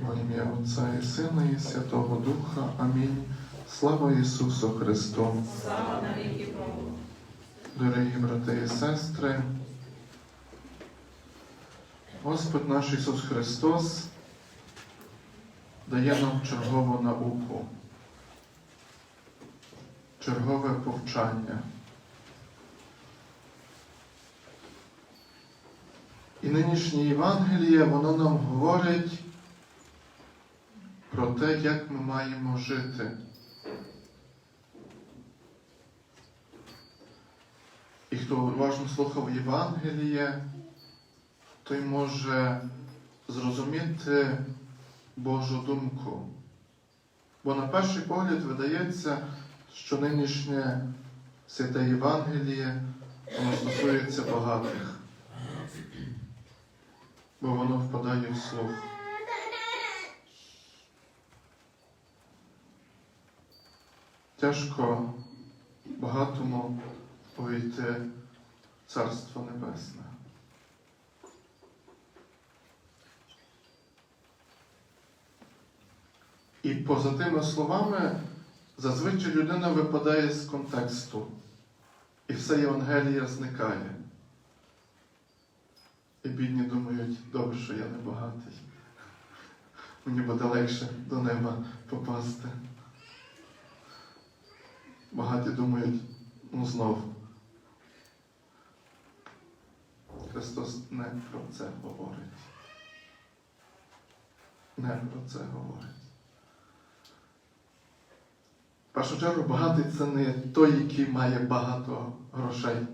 Во ім'я Отця і Сина і Святого Духа. Амінь. Слава Ісусу Христу! Слава навіки Богу. Дорогі брати і сестри, Господь наш Ісус Христос дає нам чергову науку, чергове повчання. І нинішнє Євангеліє, воно нам говорить про те, як ми маємо жити. І хто уважно слухав Євангеліє, той може зрозуміти Божу думку. Бо на перший погляд видається, що нинішнє святе Євангеліє воно стосується багатих, бо воно впадає в слух. Тяжко багатому увійти Царство Небесне. І поза тими словами зазвичай людина випадає з контексту, і все Євангелія зникає. І бідні думають, добре, що я не багатий. Мені буде легше до неба попасти. Багаті думають, ну знов. Христос не про це говорить. Не про це говорить. В першу чергу, багатий це не той, який має багато грошей.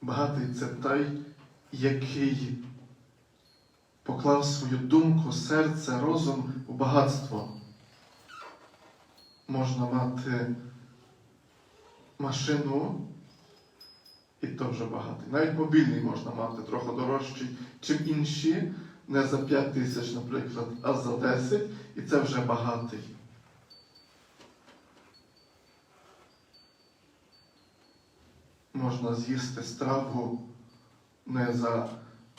Багатий це той, який поклав свою думку, серце, розум у багатство. Можна мати машину, і то вже багатий. Навіть мобільний можна мати трохи дорожчий, чим інші, не за 5 тисяч, наприклад, а за 10, і це вже багатий. Можна з'їсти страву не за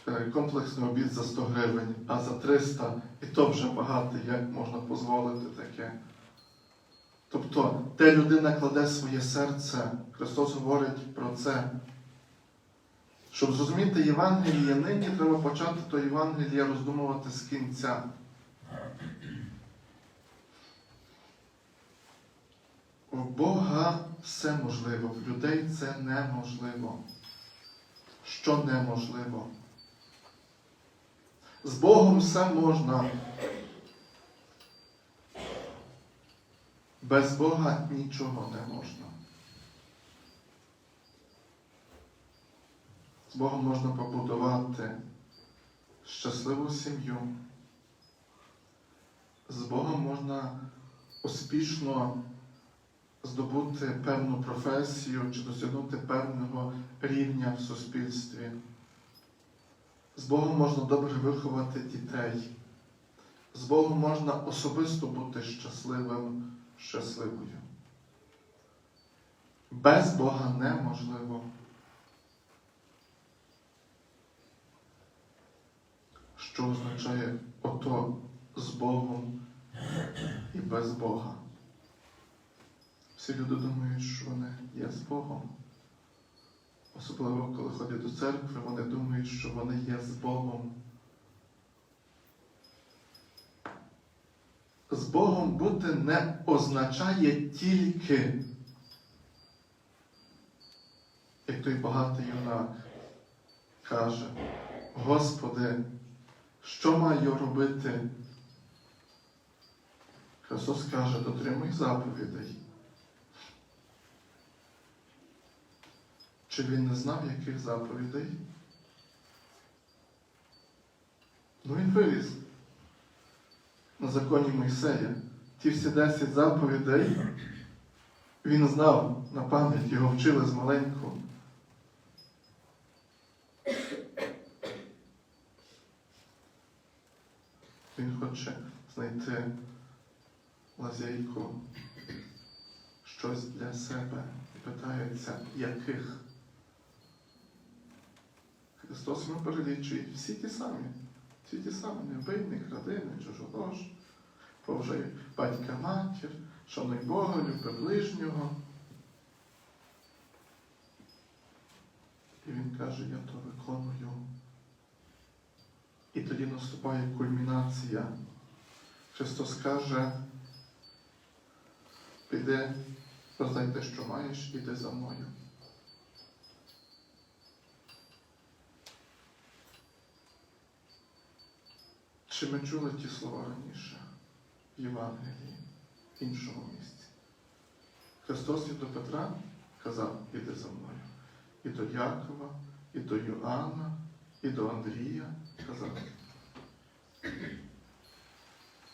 е, комплексний обід за 100 гривень, а за 300, і то вже багатий, як можна дозволити таке. Тобто, де людина кладе своє серце, Христос говорить про це. Щоб зрозуміти Євангеліє, нині треба почати то Євангеліє роздумувати з кінця. У Бога все можливо, в людей це неможливо. Що неможливо? З Богом все можна. Без Бога нічого не можна. З Богом можна побудувати щасливу сім'ю. З Богом можна успішно здобути певну професію чи досягнути певного рівня в суспільстві. З Богом можна добре виховати дітей. З Богом можна особисто бути щасливим, щасливою. Без Бога неможливо. Що означає ото з Богом і без Бога? Всі люди думають, що вони є з Богом. Особливо, коли ходять до церкви, вони думають, що вони є з Богом. З Богом бути не означає тільки, як той багатий юнак каже, Господи, що маю робити? Христос каже, дотримуй заповідей. Чи він не знав, яких заповідей? Ну він виріс на законі Мойсея. Ті всі 10 заповідей він знав на пам'ять, його вчили з маленького. Він хоче знайти лазейку, щось для себе і питається, яких. Христос йому перелічує всі ті самі. Всі ті самі, не вбий, не кради, не поважай батька матір, шануй Бога, люби ближнього. І він каже, я то виконую. І тоді наступає кульмінація. Христос каже, піди, роздай те, що маєш, іди за мною. Чи ми чули ті слова раніше в Євангелії, в іншому місці? Христос і до Петра казав, іди за мною. І до Якова, і до Йоанна, і до Андрія казав.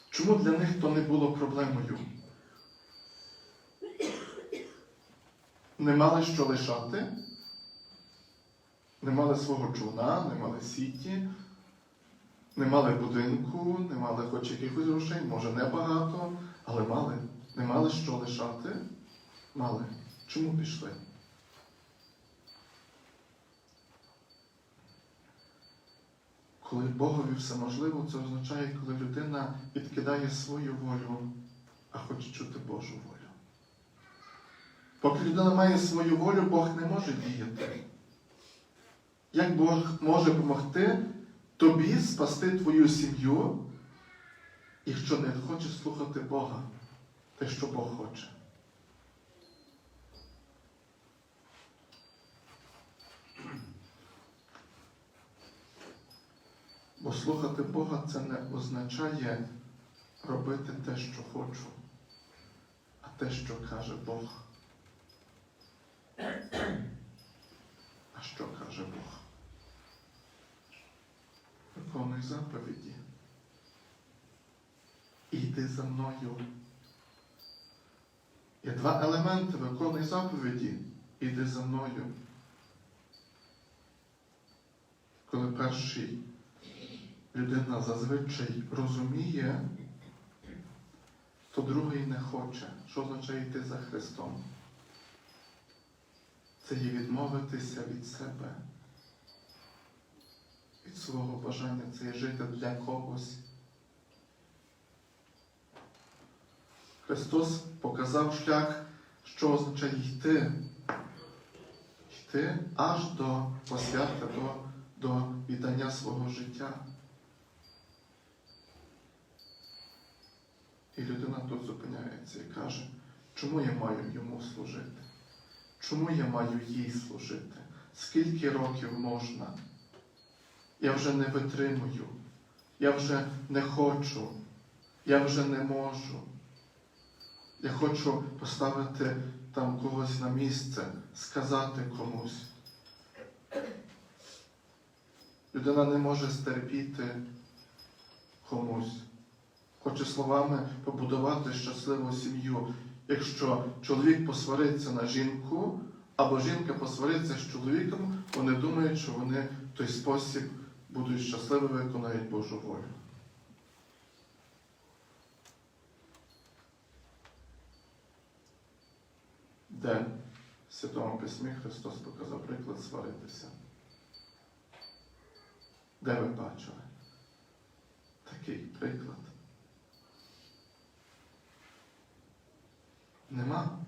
Чому для них то не було проблемою? Не мали що лишати, не мали свого човна, не мали сіті, не мали будинку, не мали хоч якихось грошей, може небагато, але мали. Не мали що лишати? Мали. Чому пішли? Коли Богові все можливо, це означає, коли людина відкидає свою волю, а хоче чути Божу волю. Поки людина має свою волю, Бог не може діяти. Як Бог може допомогти тобі спасти твою сім'ю, якщо не хочеш слухати Бога, те, що Бог хоче? Бо слухати Бога це не означає робити те, що хочу, а те, що каже Бог. А що каже Бог? Виконуй заповіді. Іди за мною. Є два елементи виконуй заповіді. Іди за мною. Коли перший людина зазвичай розуміє, то другий не хоче. Що означає йти за Христом? Це є відмовитися від себе, від свого бажання, це є жити для когось. Христос показав шлях, що означає йти. Йти аж до посвяти, до, до віддання свого життя. І людина тут зупиняється і каже, чому я маю йому служити? Чому я маю їй служити? Скільки років можна? Я вже не витримую, я вже не хочу, я вже не можу. Я хочу поставити там когось на місце, сказати комусь. Людина не може стерпіти комусь. Хоче словами побудувати щасливу сім'ю. Якщо чоловік посвариться на жінку, або жінка посвариться з чоловіком, вони думають, що вони в той спосіб будуть щасливі, виконають Божу волю. Де в Святому Письмі Христос показав приклад сваритися? Де ви бачили такий приклад? Нема.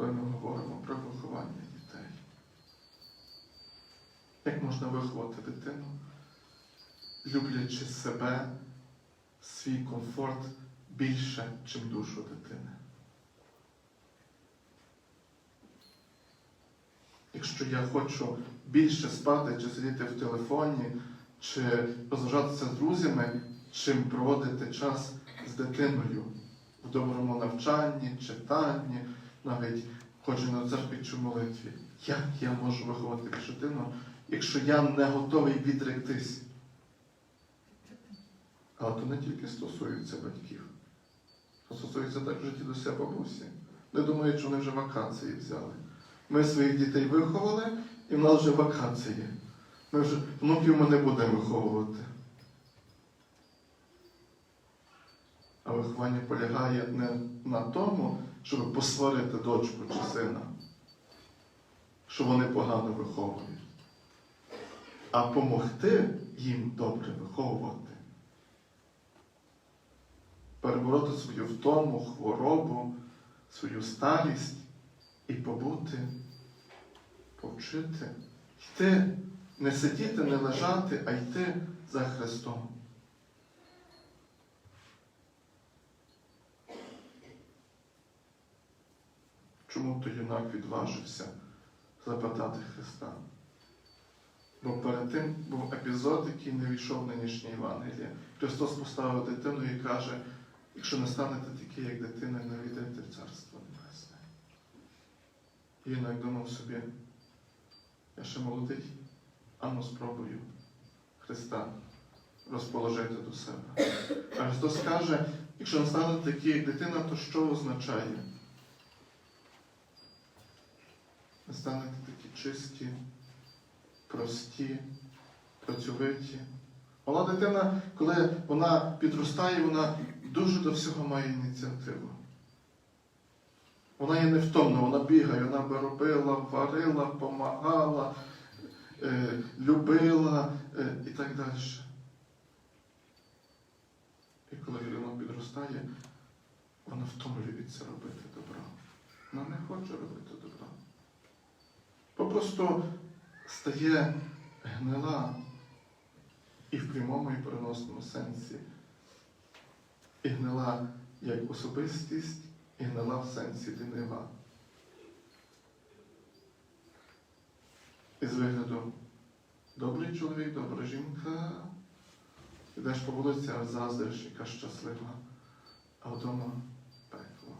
Коли ми говоримо про виховання дітей, як можна виховати дитину, люблячи себе, свій комфорт більше, чим душу дитини? Якщо я хочу більше спати, чи сидіти в телефоні, чи розважатися з друзями, чим проводити час з дитиною в доброму навчанні, читанні, навіть ходжу на церкві чи молитві. Як я можу виховати дитину, якщо я не готовий відректись? Але то не тільки стосується батьків, то стосується також дідуся бабусі. Не думають, що вони вже вакансії взяли. Ми своїх дітей виховали, і в нас вже вакансії. Ми вже внуків ми не будемо виховувати. А виховання полягає не на тому, щоб посварити дочку чи сина, що вони погано виховують, а помогти їм добре виховувати. Перебороти свою втому, хворобу, свою старість і побути, повчити, йти, не сидіти, не лежати, а йти за Христом. Чому то юнак відважився запитати Христа? Бо перед тим був епізод, який не війшов в нинішнє Євангеліє. Христос поставив дитину і каже, якщо не станете такі, як дитина, не війдете в Царство Небесне. І юнак думав собі, я ще молодий, ану спробую Христа розположити до себе. А Христос каже, якщо не станете такі, як дитина, то що означає? Станете такі чисті, прості, працьовиті. Мала дитина, коли вона підростає, вона дуже до всього має ініціативу. Вона є невтомна, вона бігає, вона би робила, варила, помагала, е, любила е, і так далі. І коли людина підростає, вона втомлюється робити добро. Вона не хоче робити добро. Попросту стає гнила і в прямому і переносному сенсі. І гнила як особистість, і гнила в сенсі лінива. І з вигляду добрий чоловік, добра жінка. Ідеш по вулиці, а заздриш, яка щаслива, а вдома пекло.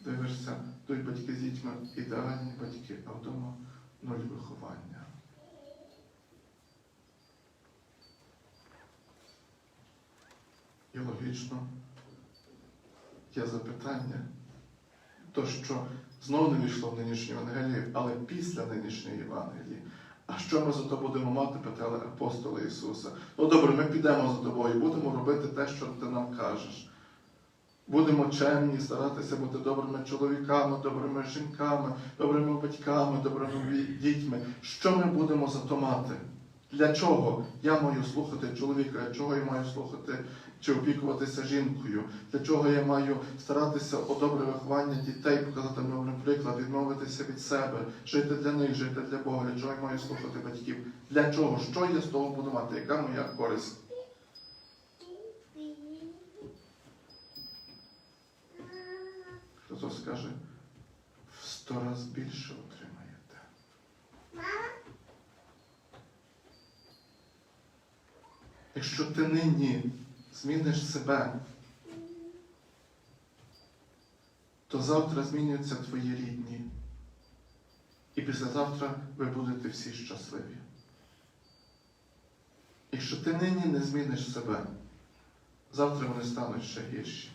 Дивишся, йдуть батьки з дітьми ідеальні батьки, а вдома нуль виховання. І логічно є запитання, то що знову не війшло в нинішню Євангелію, але після нинішньої Євангелії. А що ми за то будемо мати, питали апостоли Ісуса? Ну добре, ми підемо за тобою, будемо робити те, що ти нам кажеш. Будемо чемні, старатися бути добрими чоловіками, добрими жінками, добрими батьками, добрими дітьми. Що ми будемо за то мати? Для чого я маю слухати чоловіка? Для чого я маю слухати чи опікуватися жінкою? Для чого я маю старатися о добре виховання дітей, показати добрий приклад, відмовитися від себе, жити для них, жити для Бога? Для чого я маю слухати батьків? Для чого? Що я з того буду мати? Яка моя користь? Христос каже, в сто раз більше отримаєте. Якщо ти нині зміниш себе, то завтра змінюються твої рідні. І післязавтра ви будете всі щасливі. Якщо ти нині не зміниш себе, завтра вони стануть ще гірші.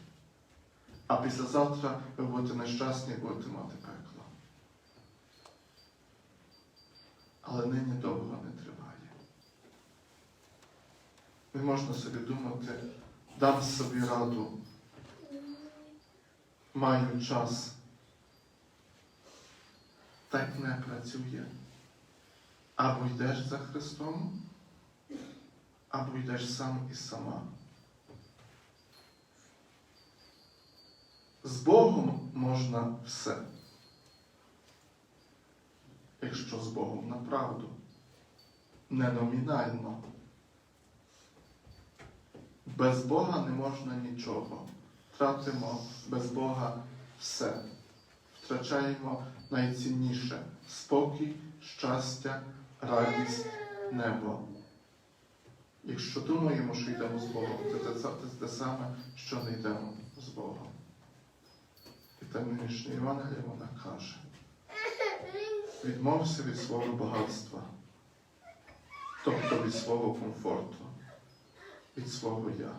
А післязавтра ви будете нещасні і будете мати пекло. Але нині довго не триває. Не можна собі думати, дам собі раду, маю час. Так не працює. Або йдеш за Христом, або йдеш сам і сама. З Богом можна все. Якщо з Богом на правду, не номінально. Без Бога не можна нічого. Тратимо без Бога все. Втрачаємо найцінніше спокій, щастя, радість, небо. Якщо думаємо, що йдемо з Богом, це те саме, що не йдемо з Богом. Та нинішня Євангелія вона каже, відмовся від свого багатства, тобто від свого комфорту, від свого я.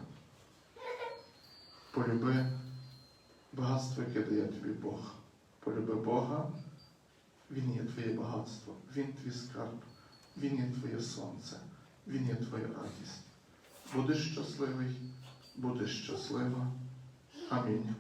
Полюби багатство, яке дає тобі Бог. Полюби Бога, Він є твоє багатство, Він твій скарб, Він є твоє сонце, Він є твоя радість. Будеш щасливий, будеш щаслива. Амінь.